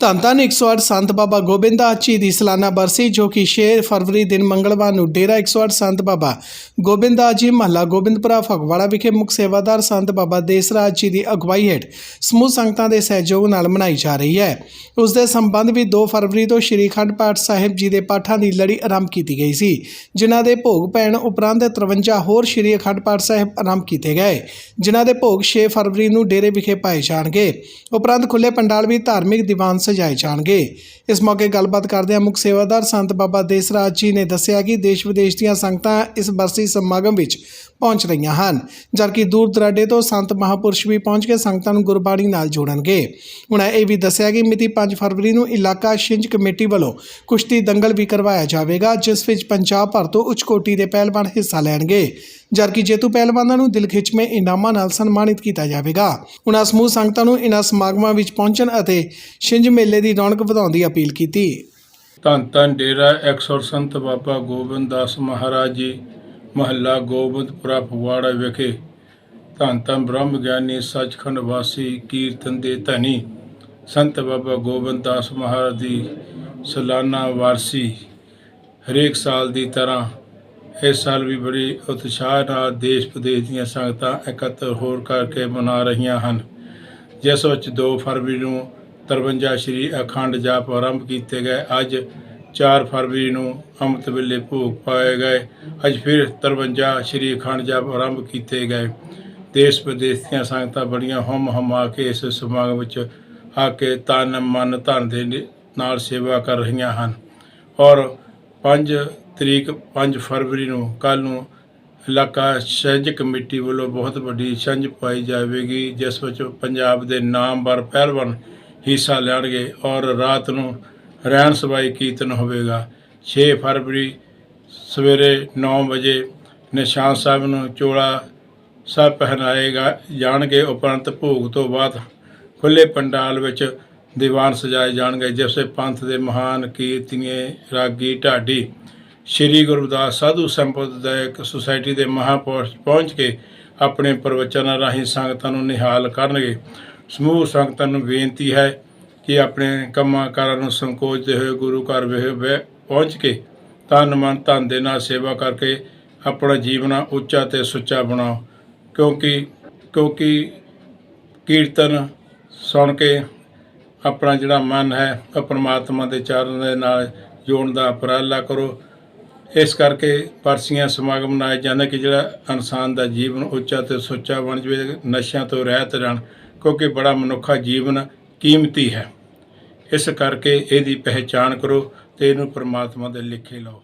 ਧੰਨ ਧੰਨ 108 ਸੰਤ ਬਾਬਾ ਗੋਬਿੰਦ ਦਾਸ ਜੀ ਦੀ ਸਾਲਾਨਾ ਬਰਸੀ, ਜੋ ਕਿ 6 ਫਰਵਰੀ ਦਿਨ ਮੰਗਲਵਾਰ ਨੂੰ ਡੇਰਾ 108 ਸੰਤ ਬਾਬਾ ਗੋਬਿੰਦ ਦਾਸ ਜੀ, ਮਹੱਲਾ ਗੋਬਿੰਦਪੁਰਾ, ਫਗਵਾੜਾ ਵਿਖੇ ਮੁੱਖ ਸੇਵਾਦਾਰ ਸੰਤ ਬਾਬਾ ਦੇਸਰਾਜ ਜੀ ਦੀ ਅਗਵਾਈ ਹੇਠ ਸਮੂਹ ਸੰਗਤਾਂ ਦੇ ਸਹਿਯੋਗ ਨਾਲ ਮਨਾਈ ਜਾ ਰਹੀ ਹੈ। ਉਸ ਦੇ ਸੰਬੰਧ ਵੀ 2 ਫਰਵਰੀ ਤੋਂ ਸ਼੍ਰੀ ਅਖੰਡ ਪਾਠ ਸਾਹਿਬ ਜੀ ਦੇ ਪਾਠਾਂ ਦੀ ਲੜੀ ਆਰੰਭ ਕੀਤੀ ਗਈ ਸੀ, ਜਿਨ੍ਹਾਂ ਦੇ ਭੋਗ ਪੈਣ ਉਪਰੰਤ 53 ਹੋਰ ਸ਼੍ਰੀ ਅਖੰਡ ਪਾਠ ਸਾਹਿਬ ਆਰੰਭ ਕੀਤੇ ਗਏ, ਜਿਨ੍ਹਾਂ ਦੇ ਭੋਗ 6 ਫਰਵਰੀ ਨੂੰ ਡੇਰੇ ਵਿਖੇ ਪਾਏ ਜਾਣਗੇ। ਉਪਰੰਤ ਖੁੱਲੇ ਪੰਡਾਲ ਵੀ ਧਾਰਮਿਕ ਦੀਵਾਨ ਸਜਾਏ ਜਾਣਗੇ। ਇਸ ਮੌਕੇ ਗੱਲਬਾਤ ਕਰਦਿਆਂ ਮੁੱਖ ਸੇਵਾਦਾਰ ਸੰਤ ਬਾਬਾ ਦੇਸਰਾਜ ਜੀ ਨੇ ਦੱਸਿਆ ਕਿ ਦੇਸ਼ ਵਿਦੇਸ਼ ਦੀਆਂ ਸੰਗਤਾਂ ਇਸ ਬਰਸੀ ਸਮਾਗਮ ਵਿੱਚ ਪਹੁੰਚ ਰਹੀਆਂ ਹਨ, ਜਦਕਿ ਦੂਰ ਦਰਾਡੇ ਤੋਂ ਸੰਤ ਮਹਾਪੁਰਸ਼ ਵੀ ਪਹੁੰਚ ਕੇ ਸੰਗਤਾਂ ਨੂੰ ਗੁਰਬਾਣੀ ਨਾਲ ਜੋੜਨਗੇ। ਉਹਨਾਂ ਇਹ ਵੀ ਦੱਸਿਆ ਕਿ ਮਿਤੀ 5 ਫਰਵਰੀ ਨੂੰ ਇਲਾਕਾ ਛਿੰਝ ਕਮੇਟੀ ਵੱਲੋਂ ਕੁਸ਼ਤੀ ਦੰਗਲ ਵੀ ਕਰਵਾਇਆ ਜਾਵੇਗਾ, ਜਿਸ ਵਿੱਚ ਪੰਜਾਬ ਭਰ ਤੋਂ ਉੱਚ ਕੋਟੀ ਦੇ ਪਹਿਲਵਾਨ ਹਿੱਸਾ ਲੈਣਗੇ। ਜਦਕਿ ਜੇਤੂ ਪਹਿਲਵਾਨਾਂ ਨੂੰ ਦਿਲ ਖਿੱਚਵੇਂ ਇਨਾਮਾਂ ਨਾਲ ਸਨਮਾਨਿਤ ਕੀਤਾ ਜਾਵੇਗਾ ਉਹਨਾਂ ਸਮੂਹ ਸੰਗਤਾਂ ਨੂੰ ਇਨ੍ਹਾਂ ਸਮਾਗਮਾਂ ਵਿੱਚ ਪਹੁੰਚਣ ਅਤੇ ਛਿੰਝ ਮੇਲੇ ਦੀ ਰੌਣਕ ਵਧਾਉਣ ਦੀ ਅਪੀਲ ਕੀਤੀ ਧੰਨ ਧੰਨ ਡੇਰਾ 100 ਸੰਤ ਬਾਬਾ ਗੋਬਿੰਦ ਦਾਸ ਮਹਾਰਾਜ ਜੀ, ਮਹੱਲਾ ਗੋਬਿੰਦਪੁਰਾ ਫਗਵਾੜਾ ਵਿਖੇ। ਧੰਨ ਧੰਨ ਬ੍ਰਹਮ ਗਿਆਨੀ, ਸੱਚਖੰਡ ਵਾਸੀ, ਕੀਰਤਨ ਦੇ ਧਨੀ ਸੰਤ ਬਾਬਾ ਗੋਬਿੰਦ ਦਾਸ ਮਹਾਰਾਜ ਦੀ ਸਾਲਾਨਾ ਵਾਰਸੀ ਹਰੇਕ ਸਾਲ ਦੀ ਤਰ੍ਹਾਂ ਇਸ ਸਾਲ ਵੀ ਬੜੀ ਉਤਸ਼ਾਹ ਨਾਲ ਦੇਸ਼ ਵਿਦੇਸ਼ ਦੀਆਂ ਸੰਗਤਾਂ ਇਕੱਤਰ ਹੋਰ ਕਰਕੇ ਮਨਾ ਰਹੀਆਂ ਹਨ। ਜਿਸ ਵਿੱਚ 2 ਫਰਵਰੀ ਨੂੰ 53 ਸ਼੍ਰੀ ਅਖੰਡ ਜਾਪ ਆਰੰਭ ਕੀਤੇ ਗਏ। ਅੱਜ 4 ਫਰਵਰੀ ਨੂੰ ਅੰਮ੍ਰਿਤ ਵੇਲੇ ਭੋਗ ਪਾਏ ਗਏ। ਅੱਜ ਫਿਰ 53 ਸ਼੍ਰੀ ਅਖੰਡ ਜਾਪ ਆਰੰਭ ਕੀਤੇ ਗਏ। ਦੇਸ਼ ਵਿਦੇਸ਼ ਦੀਆਂ ਸੰਗਤਾਂ ਬੜੀਆਂ ਹਮ ਹਮਾ ਕੇ ਇਸ ਸਮਾਗਮ ਵਿੱਚ ਆ ਕੇ ਤਨ ਮਨ ਧਨ ਦੇ ਨ- ਨਾਲ ਸੇਵਾ ਕਰ ਰਹੀਆਂ ਹਨ। ਔਰ ਪੰਜ ਤਰੀਕ 5 ਫਰਵਰੀ ਨੂੰ ਕੱਲ ਨੂੰ ਇਲਾਕਾ ਛਿੰਝ ਕਮੇਟੀ ਵੱਲੋਂ ਬਹੁਤ ਵੱਡੀ ਛਿੰਝ ਪਾਈ ਜਾਵੇਗੀ, ਜਿਸ ਵਿੱਚ ਪੰਜਾਬ ਦੇ ਨਾਮਵਰ ਪਹਿਲਵਾਨ ਹਿੱਸਾ ਲੈਣਗੇ ਔਰ ਰਾਤ ਨੂੰ ਰਹਿਣ ਸਬਾਈ ਕੀਰਤਨ ਹੋਵੇਗਾ। 6 ਫਰਵਰੀ ਸਵੇਰੇ 9 ਵਜੇ ਨਿਸ਼ਾਨ ਸਾਹਿਬ ਨੂੰ ਚੋਲਾ ਸਾਹਿਬ ਪਹਿਨਾਏਗਾ ਜਾਣਗੇ। ਉਪਰੰਤ ਭੋਗ ਤੋਂ ਬਾਅਦ ਖੁੱਲੇ ਪੰਡਾਲ ਵਿੱਚ ਦੀਵਾਨ ਸਜਾਏ ਜਾਣਗੇ, ਜਿਸ ਵਿੱਚ ਪੰਥ ਦੇ ਮਹਾਨ ਕੀਰਤੀਏ ਰਾਗੀ ਢਾਡੀ ਸ਼੍ਰੀ ਗੁਰਦਾਸ ਸਾਧੂ ਸੰਪਰਦਾਇਕ ਸੁਸਾਇਟੀ ਦੇ ਮਹਾਪੁਰਸ਼ ਪਹੁੰਚ ਕੇ ਆਪਣੇ ਪ੍ਰਵਚਨਾਂ ਰਾਹੀਂ ਸੰਗਤਾਂ ਨੂੰ ਨਿਹਾਲ ਕਰਨਗੇ। ਸਮੂਹ ਸੰਗਤਾਂ ਨੂੰ ਬੇਨਤੀ ਹੈ ਕਿ ਆਪਣੇ ਕੰਮਾਂ ਕਾਰਾਂ ਨੂੰ ਸੰਕੋਚਦੇ ਹੋਏ ਗੁਰੂ ਘਰ ਵਿਖੇ ਬਹਿ- ਪਹੁੰਚ ਕੇ ਤਨ ਮਨ ਧਨ ਦੇ ਨਾਲ ਸੇਵਾ ਕਰਕੇ ਆਪਣਾ ਜੀਵਨ ਉੱਚਾ ਤੇ ਸੁੱਚਾ ਬਣਾਓ। ਕਿਉਂਕਿ ਕਿਉਂਕਿ ਕੀਰਤਨ ਸੁਣ ਕੇ ਆਪਣਾ ਜਿਹੜਾ ਮਨ ਹੈ, ਉਹ ਪ੍ਰਮਾਤਮਾ ਦੇ ਚਰਨ ਦੇ ਨਾਲ ਜੋੜਨ ਦਾ ਉਪਰਾਲਾ ਕਰੋ। ਇਸ ਕਰਕੇ ਪਰਸੀਆਂ ਸਮਾਗਮ ਮਨਾਏ ਜਾਂਦੇ ਕਿ ਜਿਹੜਾ ਇਨਸਾਨ ਦਾ ਜੀਵਨ ਉੱਚਾ ਤੇ ਸੁੱਚਾ ਬਣ ਜਾਵੇ, ਨਸ਼ਿਆਂ ਤੋਂ ਰਹਿਤ ਰਹਿਣ, ਕਿਉਂਕਿ ਬੜਾ ਮਨੁੱਖਾ ਜੀਵਨ ਕੀਮਤੀ ਹੈ। ਇਸ ਕਰਕੇ ਇਹਦੀ ਪਹਿਚਾਣ ਕਰੋ ਤੇ ਇਹਨੂੰ ਪ੍ਰਮਾਤਮਾ ਦੇ ਲਿਖੇ ਲਓ।